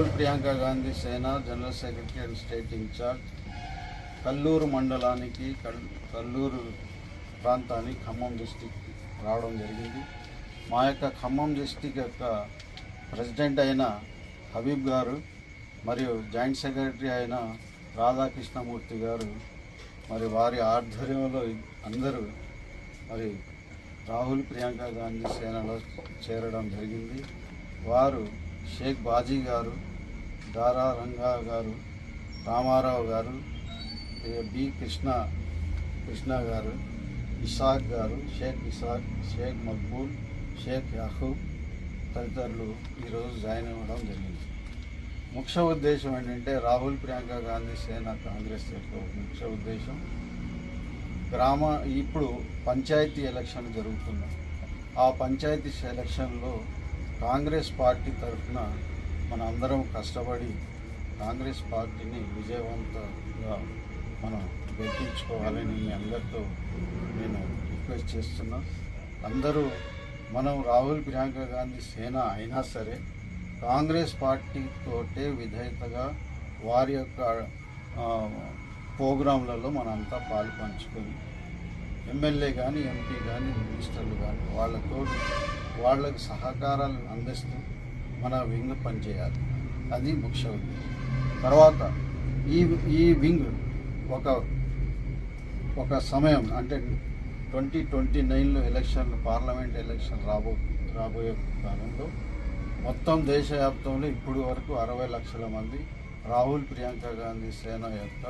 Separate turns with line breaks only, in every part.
రాహుల్ ప్రియాంక గాంధీ సేన general secretary and state incharge. Kalluru మండలానికి కల్ కల్లూరు ప్రాంతానికి ఖమ్మం డిస్టిక్ రావడం జరిగింది. మా యొక్క ఖమ్మం డిస్టిక్ యొక్క ప్రెసిడెంట్ అయిన హబీబ్ గారు మరియు జాయింట్ సెక్రటరీ అయిన రాధాకృష్ణమూర్తి గారు మరి వారి ఆధ్వర్యంలో అందరూ మరి రాహుల్ ప్రియాంక గాంధీ సేనలో చేరడం జరిగింది. వారు షేక్ బాజీ గారు దారా రంగా గారు రామారావు గారు బి కృష్ణ కృష్ణ గారు ఇషాక్ గారు షేక్ ఇషాక్ షేక్ మక్బూల్ షేక్ యాహూబ్ తదితరులు ఈరోజు జాయిన్ అవ్వడం జరిగింది. ముఖ్య ఉద్దేశం ఏంటంటే రాహుల్ ప్రియాంక గాంధీ సేన కాంగ్రెస్ యొక్క ముఖ్య ఉద్దేశం. గ్రామ ఇప్పుడు పంచాయతీ ఎలక్షన్ జరుగుతున్నాయి ఆ పంచాయతీ ఎలక్షన్లో కాంగ్రెస్ పార్టీ తరఫున మన అందరం కష్టపడి కాంగ్రెస్ పార్టీని విజయవంతంగా మనం గెలిపించుకోవాలని మీ అందరితో నేను రిక్వెస్ట్ చేస్తున్నా. అందరూ మనం రాహుల్ ప్రియాంక గాంధీ సేన అయినా సరే కాంగ్రెస్ పార్టీతోటే విధేయతగా వారి యొక్క ప్రోగ్రాంలలో మనంతా పాలు పంచుకొని ఎమ్మెల్యే కానీ ఎంపీ కానీ మినిస్టర్లు కానీ వాళ్ళతో వాళ్ళకి సహకారాలు అందిస్తూ మన వింగ్ పనిచేయాలి. అది ముఖ్య ఉద్దేశం. తర్వాత ఈ ఈ వింగ్ ఒక ఒక సమయం అంటే ట్వంటీ ట్వంటీ నైన్లో ఎలక్షన్లు పార్లమెంట్ ఎలక్షన్ రాబో రాబోయే కాలంలో మొత్తం దేశవ్యాప్తంలో ఇప్పుడు వరకు అరవై లక్షల మంది రాహుల్ ప్రియాంక గాంధీ సేన యొక్క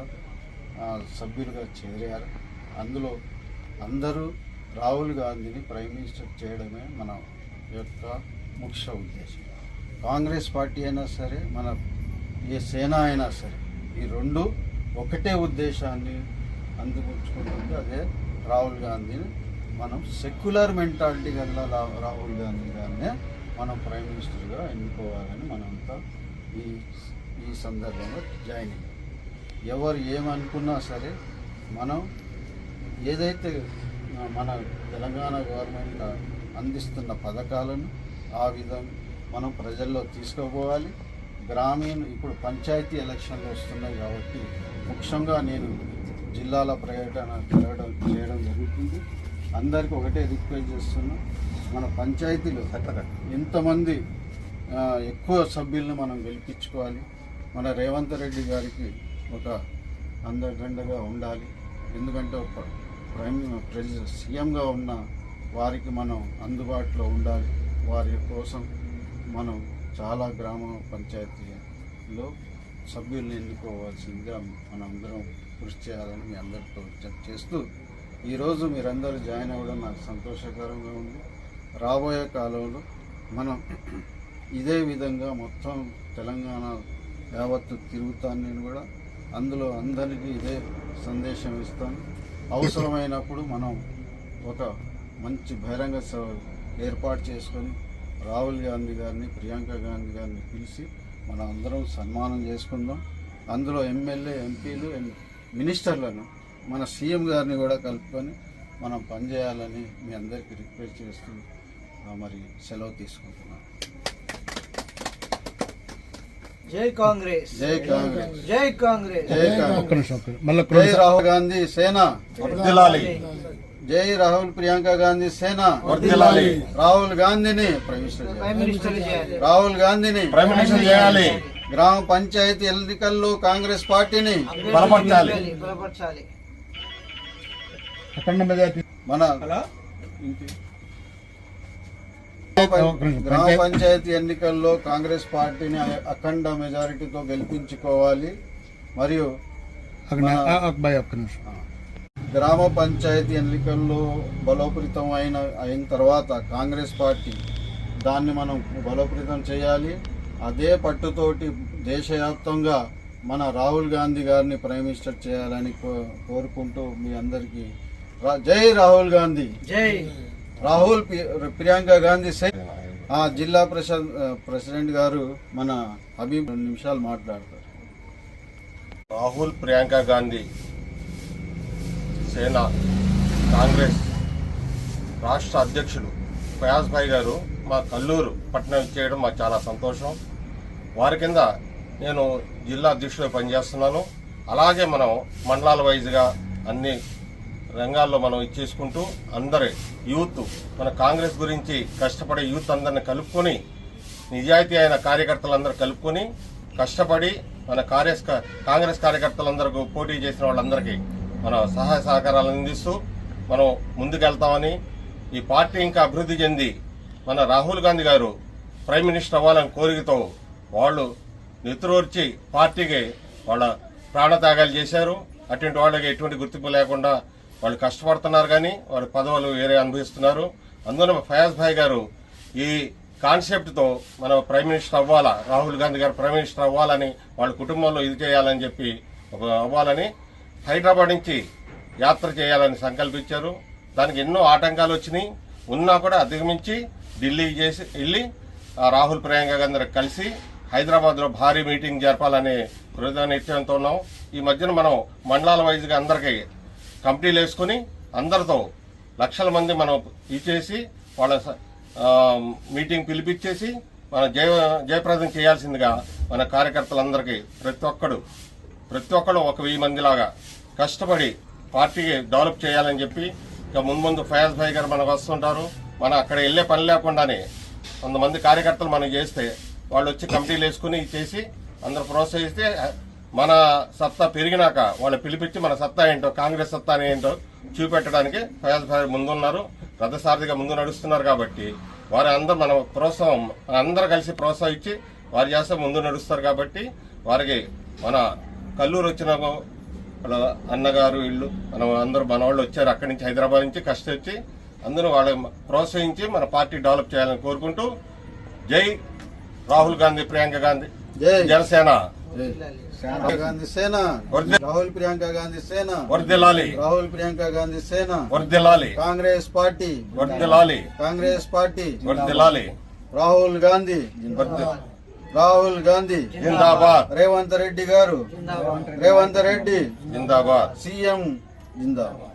సభ్యులుగా చేరారు. అందులో అందరూ రాహుల్ గాంధీని ప్రైమ్ మినిస్టర్ చేయడమే మన యొక్క ముఖ్య ఉద్దేశం. కాంగ్రెస్ పార్టీ అయినా సరే మన ఏ సేన అయినా సరే ఈ రెండు ఒకటే ఉద్దేశాన్ని అందిపుచ్చుకుంటుంది. అదే రాహుల్ గాంధీని మనం సెక్యులర్ మెంటాలిటీ గల రా- రాహుల్ గాంధీ గారినే మనం ప్రైమ్ మినిస్టర్గా ఎన్నుకోవాలని మనంతా ఈ ఈ సందర్భంలో జాయిన్ అయ్యాం. ఎవరు ఏమనుకున్నా సరే మనం ఏదైతే మన తెలంగాణ గవర్నమెంట్ అందిస్తున్న పథకాలను ఆ విధంగా మనం ప్రజల్లో తీసుకుపోవాలి గ్రామీణ ఇప్పుడు పంచాయతీ ఎలక్షన్లు వస్తున్నాయి కాబట్టి ముఖ్యంగా నేను జిల్లాల పర్యటన తిరగడం చేయడం జరుగుతుంది. అందరికీ ఒకటే రిక్వెస్ట్ చేస్తున్నా మన పంచాయతీలు ఎంతమంది ఎక్కువ సభ్యులను మనం గెలిపించుకోవాలి. మన రేవంత్ రెడ్డి గారికి ఒక అందగండగా ఉండాలి. ఎందుకంటే ఒక ప్రైమ్ ప్రెసిడెంట్ సీఎంగా ఉన్న వారికి మనం అందుబాటులో ఉండాలి. వారి కోసం మనం చాలా గ్రామ పంచాయతీలో సభ్యుల్ని ఎన్నుకోవాల్సిందిగా మనందరం కృషి చేయాలని మీ అందరితో చేస్తూ ఈరోజు మీరందరూ జాయిన్ అవ్వడం నాకు సంతోషకరంగా ఉంది. రాబోయే కాలంలో మనం ఇదే విధంగా మొత్తం తెలంగాణ యావత్తు తిరుగుతాను నేను కూడా. అందులో అందరికీ ఇదే సందేశం ఇస్తాను. అవసరమైనప్పుడు మనం ఒక మంచి బహిరంగ సభ ఏర్పాటు చేసుకొని రాహుల్ గాంధీ గారిని ప్రియాంక గాంధీ గారిని పిలిచి మనం అందరం సన్మానం చేసుకుందాం. అందులో ఎమ్మెల్యే ఎంపీలు మినిస్టర్లను మన సీఎం గారిని కూడా కలుపుకొని మనం పనిచేయాలని మీ అందరికీ రిక్వెస్ట్ చేస్తూ మరి సెలవు తీసుకుంటున్నాను
జై కాంగ్రెస్.
జై కాంగ్రెస్.
జై కాంగ్రెస్.
జై కాంగ్రెస్.
ఒక్క నిమిషం ఒక్క నిమిషం. మళ్ళీ
రాహుల్ గాంధీ సేన. జై రాహుల్ ప్రియాంక గాంధీ సేన రాహుల్ గాంధీని రాహుల్ గాంధీని
ప్రైమ్ మినిస్టర్ చేయాలి.
గ్రామ పంచాయతీ ఎన్నికల్లో కాంగ్రెస్ పార్టీని
బలపరచాలి.
బలపరచాలి.
అఖండ మెజార్టీ.
మన. గ్రామ
పంచాయతీ-
ఎన్నికల్లో కాంగ్రెస్ పార్టీని అఖండ మెజారిటీతో గెలిపించుకోవాలి. మరియు
అబ్బాయి ఒక్క నిమిషం.
గ్రామ పంచాయతీ ఎన్నికల్లో బలోపేతం అయిన అయిన తర్వాత కాంగ్రెస్ పార్టీ దాన్ని మనం బలోపేతం చేయాలి. అదే పట్టుతోటి దేశవ్యాప్తంగా మన రాహుల్ గాంధీ గారిని ప్రైమ్ మినిస్టర్ చేయాలని కో- కోరుకుంటూ మీ అందరికీ జై రాహుల్ గాంధీ.
జై.
రాహుల్ ప్రియాంక గాంధీ సై ఆ జిల్లా ప్రశాంత్ ప్రెసిడెంట్ గారు మన హబీబ్ రెండు నిమిషాలు మాట్లాడతారు.
రాహుల్ ప్రియాంక గాంధీ సేన కాంగ్రెస్ రాష్ట్ర అధ్యక్షులు ఫయాజ్ భాయ్ గారు మా కల్లూరు పట్టణం చేయడం మాకు చాలా సంతోషం. వారి కింద నేను జిల్లా అధ్యక్షుడిగా పనిచేస్తున్నాను. అలాగే మనం మండలాల వైజ్గా అన్ని రంగాల్లో మనం ఇచ్చేసుకుంటూ అందరి యూత్ మన కాంగ్రెస్ గురించి కష్టపడే యూత్ అందరిని కలుపుకొని నిజాయితీ అయిన కార్యకర్తలందరూ కలుపుకొని కష్టపడి మన కార్యస్ కాంగ్రెస్ కార్యకర్తలందరికీ పోటీ చేసిన వాళ్ళందరికీ మన సహాయ సహకారాలు అందిస్తూ మనం ముందుకెళ్తామని ఈ పార్టీ ఇంకా అభివృద్ధి చెంది మన రాహుల్ గాంధీ గారు ప్రైమ్ మినిస్టర్ అవ్వాలని కోరికతో వాళ్ళు నిద్రోర్చి పార్టీకి వాళ్ళ ప్రాణత్యాగాలు చేశారు. అటువంటి వాళ్ళకి ఎటువంటి గుర్తింపు లేకుండా వాళ్ళు కష్టపడుతున్నారు కానీ వాళ్ళ పదవులు వేరే అనుభవిస్తున్నారు. అందువల్ల ఫయాజ్ భాయ్ గారు ఈ కాన్సెప్ట్తో మన ప్రైమ్ మినిస్టర్ అవ్వాలా రాహుల్ గాంధీ గారు ప్రైమ్ మినిస్టర్ అవ్వాలని వాళ్ళ కుటుంబంలో ఇది చేయాలని చెప్పి ఒక అవ్వాలని హైదరాబాద్ నుంచి యాత్ర చేయాలని సంకల్పించారు. దానికి ఎన్నో ఆటంకాలు వచ్చినాయి. ఉన్నా కూడా అధిగమించి ఢిల్లీ చేసి వెళ్ళి రాహుల్ ప్రియాంక గాంధీ కలిసి హైదరాబాద్లో భారీ మీటింగ్ జరపాలనే కృత నిశ్చయంతో ఉన్నాం. ఈ మధ్యన మనం మండలాల వైజ్గా అందరికీ కమిటీలు వేసుకుని అందరితో లక్షల మంది మనం ఇచ్చేసి వాళ్ళ స- మీటింగ్ పిలిపించేసి మన జయ జయప్రదం చేయాల్సిందిగా మన కార్యకర్తలందరికీ ప్రతి ఒక్కడు ప్రతి ఒక్కరు ఒక వెయ్యి మందిలాగా కష్టపడి పార్టీకి డెవలప్ చేయాలని చెప్పి ఇక ముందు ముందు ఫయాజ్ భాయ్ గారు మనకు వస్తుంటారు. మనం అక్కడ వెళ్ళే పని లేకుండానే కొంతమంది కార్యకర్తలు మనం చేస్తే వాళ్ళు వచ్చి కమిటీలు వేసుకుని చేసి అందరు ప్రోత్సహిస్తే మన సత్తా పెరిగినాక వాళ్ళు పిలిపించి మన సత్తా ఏంటో కాంగ్రెస్ సత్తా ఏంటో చూపెట్టడానికి ఫయాజ్ భాయ్ ముందున్నారు. రథసారథిగా ముందు నడుస్తున్నారు కాబట్టి వారి అందరూ మన ప్రోత్సాహం అందరూ కలిసి ప్రోత్సహించి వారి చేస్తే ముందు నడుస్తారు కాబట్టి వారికి మన కల్లూరు వచ్చిన వాళ్ళ అన్నగారు ఇల్లు మనం అందరూ మన వాళ్ళు వచ్చారు అక్కడి నుంచి హైదరాబాద్ నుంచి కష్టం వచ్చి అందరూ వాళ్ళ ప్రోత్సహించి మన పార్టీ డెవలప్ చేయాలని కోరుకుంటూ జై రాహుల్ గాంధీ ప్రియాంక గాంధీ.
జై.
జనసేన.
గాంధీ సేన. రాహుల్ ప్రియాంక గాంధీ సేన.
వర్దిల్లాలి
రాహుల్ ప్రియాంక గాంధీ సేన.
వర్దిల్లాలి
కాంగ్రెస్ పార్టీ.
వర్దిల్లాలి
కాంగ్రెస్ పార్టీ.
వర్దిల్లాలి
రాహుల్ గాంధీ. రాహుల్ గాంధీ
జిందాబాద్.
రేవంత్ రెడ్డి గారు రేవంత్ రెడ్డి
జిందాబాద్.
సీఎం జిందాబాద్.